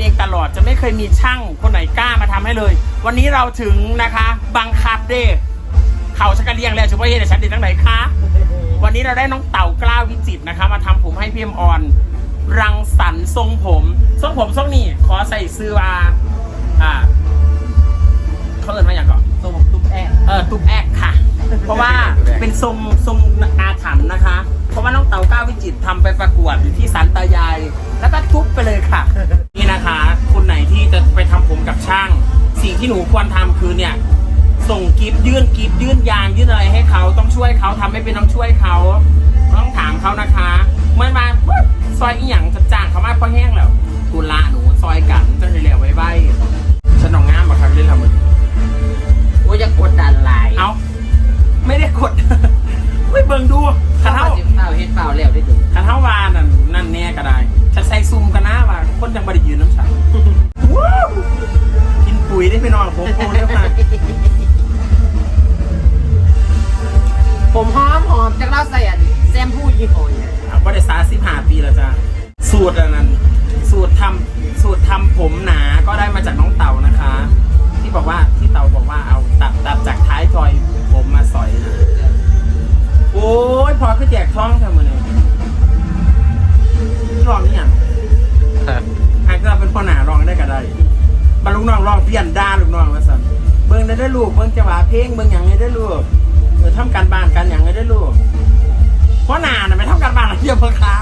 เองตลอดจะไม่เคยมีช่างคนไหนกล้ามาทำให้เลย วันนี้เราถึงนะคะบังคับเด้เขาชักกระเลียงแล้วชุบเฮ็ดฉันดีตั้งไหนคะวันนี้เราได้น้องเต่ากล้าวิจิตรนะคะ มาทำผมให้พี่เอ็มออน รังสรรค์ทรงผมทรงผมทรงนี้ขอใส่ซื้อว่าอ่าเขาเอินมาอย่างก่อนตัวผมตุ๊กแอะเออตุ๊กแอกค่ะ เพราะว่าเป็นทรงทรงอาถรรพ์นะคะ เพราะว่าน้องเต๋าก้าววิจิตรทำไปประกวดอยู่ที่สันตายาย แล้วก็ทุบไปเลยค่ะ ควรทำคือเนี่ย ส่งกิฟต์ยื่นกิฟต์ยื่นยางยื่นอะไรให้เขาต้องช่วยเขาทำไม่เป็นต้องช่วยเขาต้องถามเขานะคะ เมื่อมาซอยอีหยังจะจ้างเขามาเพราะแห้ง อเนี่ยอะบริษัทสิบห้าปีแล้วจ้ะสูตรอันนั้น สูตรทำสูตรทำผมหนาก็ได้มาจากน้องเต่านะคะ ที่บอกว่าที่เต่าบอกว่าเอาตัดตัดจากท้ายทอยผมมาสอยนะโอ้ยพอคือแจกท้องทำมือเนี่ยรองนี่ยังหากเราเป็นพ่อหนาร้องได้ก็ได้บรรลุกน้องร้องเพี้ยนด่าลูกน้องว่าสันเบิ่งได้ได้อลูกเบิ่งจังหวะเพลงเบิ่งหยังไงได้อลูกเออทำการบ้านกันหยังไงได้อลูก พ่อหนาน่ะไม่ทำการบ้านอะไรเยอะเพิ่งค้า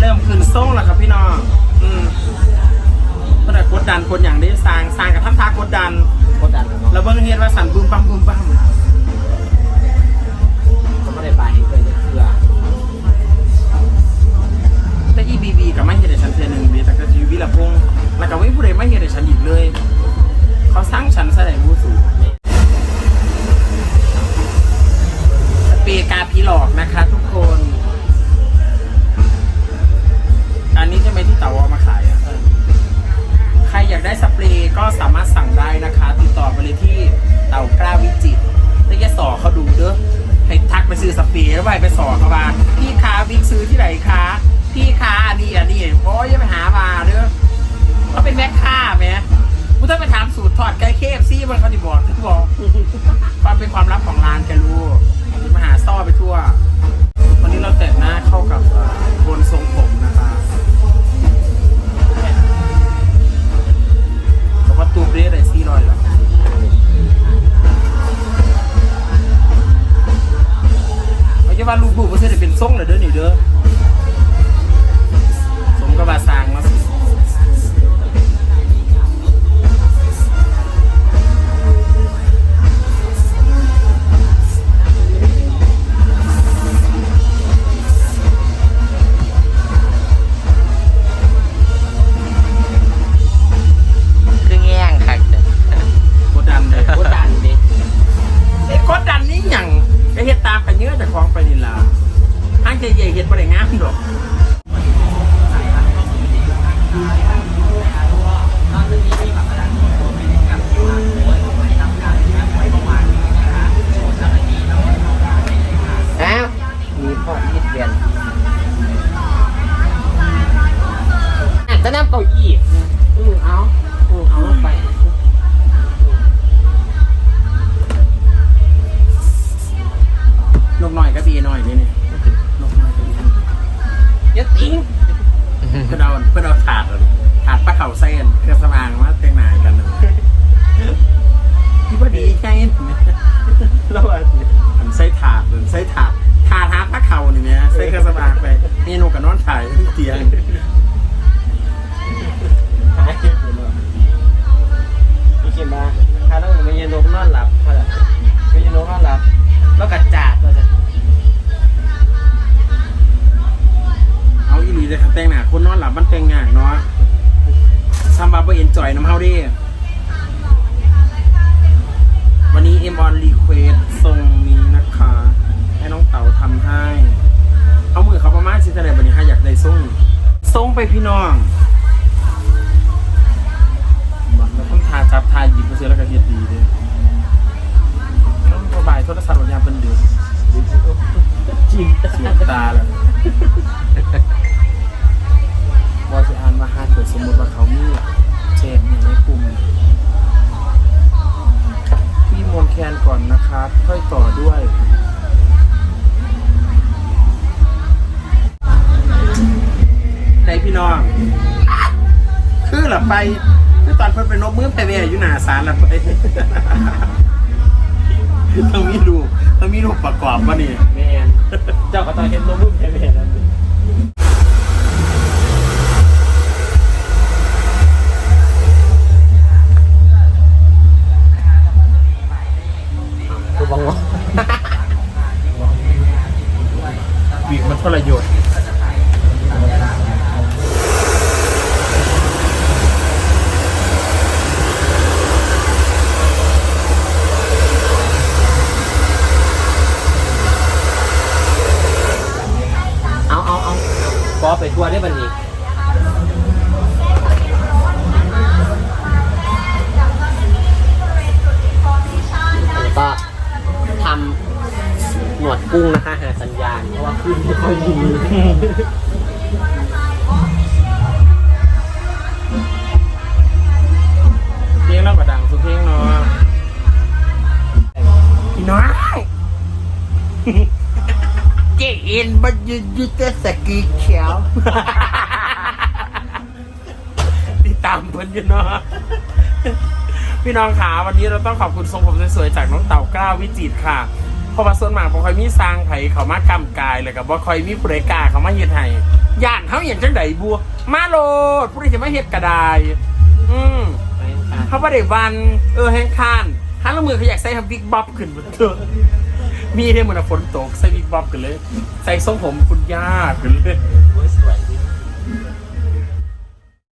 เริ่มขึ้นส่งแล้วครับพี่น้องอืมเพื่อนกดดันคนอย่างนี้สร้างสร้างกับทำท่ากดดันกดดันเนาะแล้วเบิ่งเฮ็ดว่าสั่นบึมปั๊มบึมปั๊ม ซื้อที่ไหนคะพี่คะอันนี้อันนี้โอ้ยอย่าไปหามาเด้อเขาเป็นแม่ค้าไหมกูต้องไปถามสูตรทอดไก่เคฟซี่มันเขาดิบอกที่บอกความเป็นความลับของร้านแกรู้มาหาซ่อไปทั่ว วันนี้เราแต่งหน้าเข้ากับบนทรงผมนะคะ นกน้อยก็ดีหน่อยนี่นี่นกน้อยก็ดีอยัดทิ้งเพื่อนเอาเพื่อนเอาถาดเลยถาดปลาเข่าเส้นเครื่องสมางมาแต่งหน้ากันเลยที่ว่าดีไงแล้วว่าผมใส่ถาดเลยใส่ถาดถาดหาปลาเข่านี่เนี่ยใส่เครื่องสมางไปนี่นกกับนอนถ่ายเตียง ดิวันนี้เอ็มออนรีเควสทรงนี้นะคะ ให้น้องเต๋าทำให้ เอามือเขาประมาณสิเท่าไหร่บันนี้ให้อยากได้ทรงทรงไปพี่น้อง นพี่น้อง คือหลับไปคือตอนเพิ่นเป็นนกมือไปเวอยู่หน้าศาลหลับไปต้องมีรูปต้องมีรูปประกอบวะนี่แมนเจ้าก็ต้องเห็นโน้มมุ่งแค่เห็นนั่นคือบังวะวีกมันทรยศ เอาเอาเอา กลัวได้บันนี้ก็ทำหนวดกุ้งนะคะหาสัญญาณเพราะว่าขึ้นไม่ค่อยดีเพลงเราก็ดังสุดเพลงเนาะพี่น้อง เจเอ็นบันยุยุตสกีเขียวติดตามเพิ่นอยู่เนาะพี่น้องขาวันนี้เราต้องขอบคุณทรงผมสวยๆจากน้องเต่ากล้าวิจิตรค่ะเพราะว่าส่วนมากบ่ค่อยมีสร้างไผเขามากำกายเลยกับบ่ค่อยมีผู้ใดกล้าเขามาเฮ็ดให้ย่านเฮาอย่างจังไดบัวมาโลดผู้ใดจะมาเฮ็ดก็ได้อืมเขาไม่ได้วัน เออแห้งคานฮันละมือเขาอยากใส่ทำบิ๊กบ๊อบขึ้นมาเถอะ มีได้มันฝนตก ใส่วิบ๊อบกันเลย ใส่ทรงผมคุณย่ากันเลย